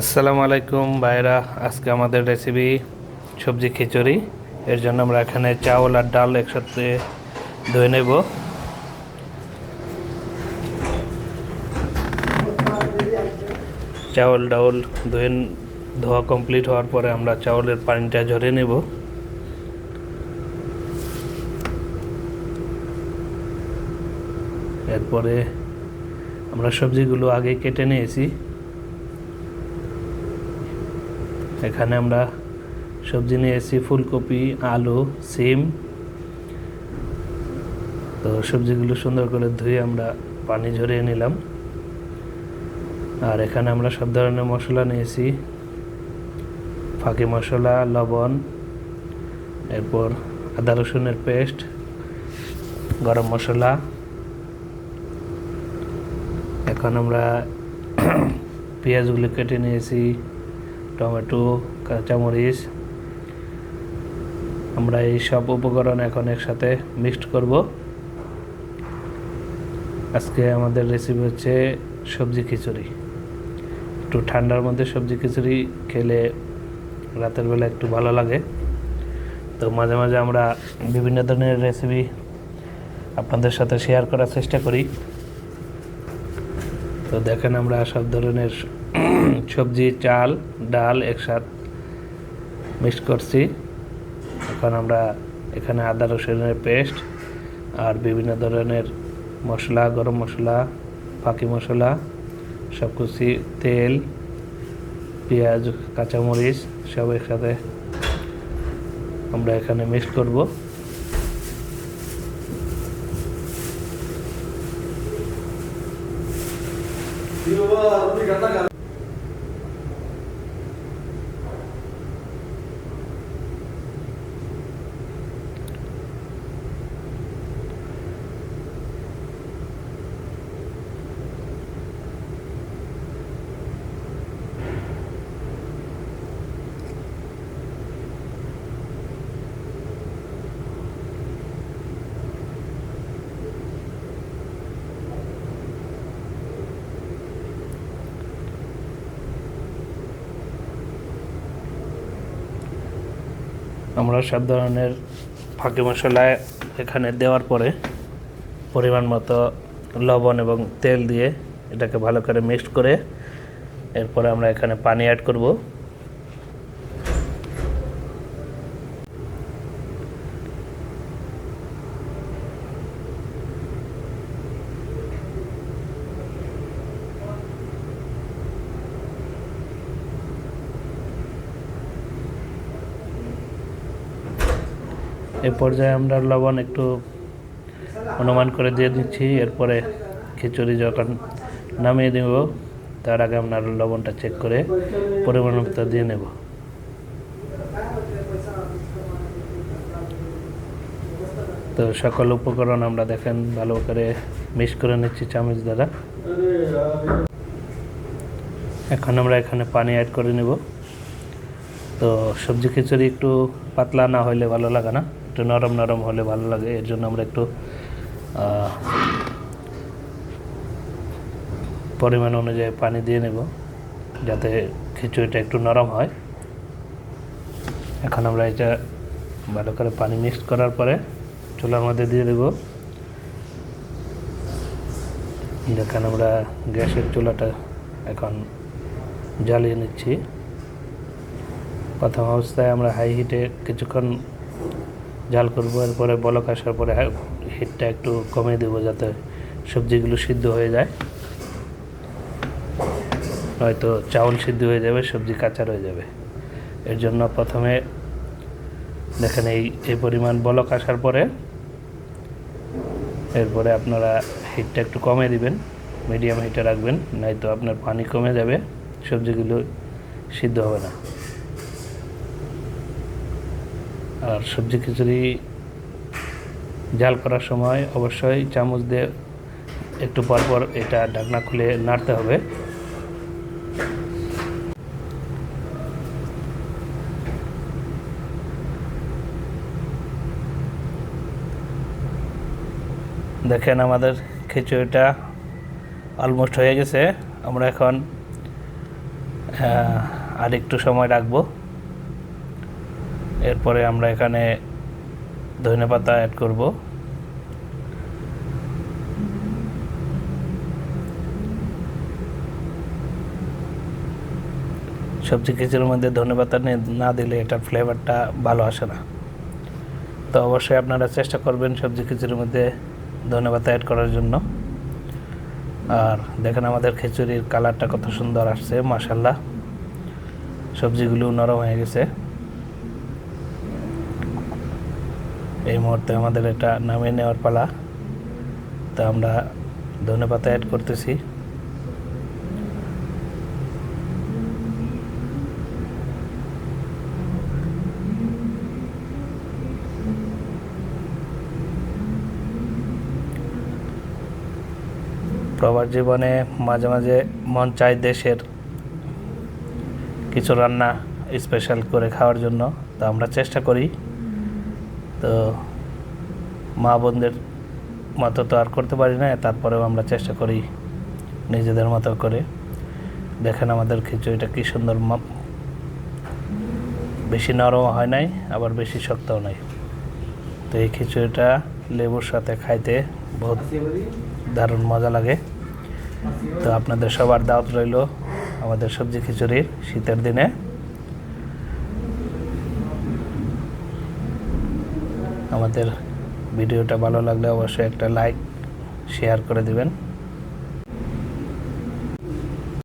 আসসালামু আলাইকুম ভাইরা আজকে আমাদের রেসিপি সবজি খিচুড়ি। এর জন্য আমরা এখানে চাউল আর ডাল একসাথে ধুয়ে নেব। চাউল ডাউল ধুয়ে ধোয়া কমপ্লিট হওয়ার পরে আমরা চাউলের পানিটা ঝরিয়ে নেব। এরপরে আমরা সবজিগুলো আগে কেটে নিয়েছি। এখানে আমরা সবজি নিয়েছি ফুলকপি, আলু, সিম। তো সবজিগুলো সুন্দর করে ধুয়ে আমরা পানি ঝরিয়ে নিলাম। আর এখানে আমরা সব ধরনের মশলা নিয়েছি ফাঁকি মশলা, লবণ, এরপর আদা রসুনের পেস্ট, গরম মশলা। এখন আমরা পেঁয়াজগুলো কেটে নিয়েছি টমেটো, কাঁচামরিচ। আমরা এই সব উপকরণ এখন একসাথে মিক্সড করব। আজকে আমাদের রেসিপি হচ্ছে সবজি খিচুড়ি। একটু ঠান্ডার মধ্যে সবজি খিচুড়ি খেলে রাতের বেলা একটু ভালো লাগে। তো মাঝে মাঝে আমরা বিভিন্ন ধরনের রেসিপি আপনাদের সাথে শেয়ার করার চেষ্টা করি। তো দেখেন আমরা সব ধরনের সবজি, চাল, ডাল একসাথ মিক্স করছি। এখন আমরা এখানে আদা রসুনের পেস্ট আর বিভিন্ন ধরনের মশলা, গরম মশলা ফাঁকি মশলা সব কিছু তেল, পেঁয়াজ, কাঁচামরিচ সব একসাথে আমরা এখানে মিক্স করব। আমরা সব ধরনের ফাঁকি মশলায় এখানে দেওয়ার পরে পরিমাণ মতো লবণ এবং তেল দিয়ে এটাকে ভালো করে মিক্সড করে এরপরে আমরা এখানে পানি অ্যাড করব। এই পর্যায়ে আমরা লবণ একটু অনুমান করে দিয়ে দিচ্ছি, এরপরে খিচুড়ি যখন নামিয়ে দেব, তার আগে আমরা লবণটা চেক করে পরিমাণ মতো দিয়ে নেব। তো সকল উপকরণ আমরা দেখেন ভালো করে মিক্স করে নিচ্ছি চামচ দ্বারা। এখন আমরা এখানে পানি অ্যাড করে নেব। তো সবজি খিচুড়ি একটু পাতলা না হলে ভালো লাগে না। একটু নরম নরম হলে ভালো লাগে, এর জন্য আমরা একটু পরিমাণ অনুযায়ী পানি দিয়ে নেব, যাতে খিচুড়িটা একটু নরম হয়। এখন আমরা এটা ভালো করে পানি মিক্স করার পরে চুলার মধ্যে দিয়ে দেব। দেখেন আমরা গ্যাসের চুলাটা এখন জ্বালিয়ে নিচ্ছি। প্রথম অবস্থায় আমরা হাই হিটে কিছুক্ষণ জাল করব, এরপরে বলক আসার পরে হিটটা একটু কমিয়ে দেবো যাতে সবজিগুলো সিদ্ধ হয়ে যায়। হয়তো চাউল সিদ্ধ হয়ে যাবে, সবজি কাঁচা রয়ে যাবে। এর জন্য প্রথমে দেখেন এই এই পরিমাণ বলক আসার পরে এরপরে আপনারা হিটটা একটু কমে দিবেন, মিডিয়াম হিটে রাখবেন নয়তো আপনার পানি কমে যাবে, সবজিগুলো সিদ্ধ হবে না। আর সবজি খিচুড়ি জাল করার সময় অবশ্যই চামচ দিয়ে একটু পর পর এটা ঢাকনা খুলে নাড়তে হবে। দেখেন আমাদের খিচুড়িটা অলমোস্ট হয়ে গেছে। আমরা এখন আর একটু সময় রাখব। এরপরে আমরা এখানে ধনে পাতা অ্যাড করব। সবজি খিচুড়ির মধ্যে ধনে পাতা নে- দিলে এটার ফ্লেভারটা ভালো আসে না। তো অবশ্যই আপনারা চেষ্টা করবেন সবজি খিচুড়ির মধ্যে ধনে পাতা অ্যাড করার জন্য। আর দেখেন আমাদের খিচুড়ির কালারটা কত সুন্দর আসছে মাসাল্লাহ সবজিগুলো নরম হয়ে গেছে। এই মুহূর্তে আমাদের এটা নামিয়ে নেওয়ার পালা। তো আমরা ধনে পাতা অ্যাড করতেছি। প্রবাস জীবনে মাঝে মাঝে মন চায় দেশের কিছু রান্না স্পেশাল করে খাওয়ার জন্য। তো আমরা চেষ্টা করি। তো মা বোনদের মতো তো আর করতে পারি না, তারপরেও আমরা চেষ্টা করি নিজেদের মতো করে। দেখেন আমাদের খিচুড়িটা কী সুন্দর বেশি নরম হয় নাই, আবার বেশি শক্তও নাই। তো এই খিচুড়িটা লেবুর সাথে খাইতে বহুত দারুণ মজা লাগে। তো আপনাদের সবার দাওয়াত রইল আমাদের সবজি খিচুড়ির শীতের দিনে। আমাদের ভিডিওটা ভালো লাগলে অবশ্যই একটা লাইক শেয়ার করে দিবেন।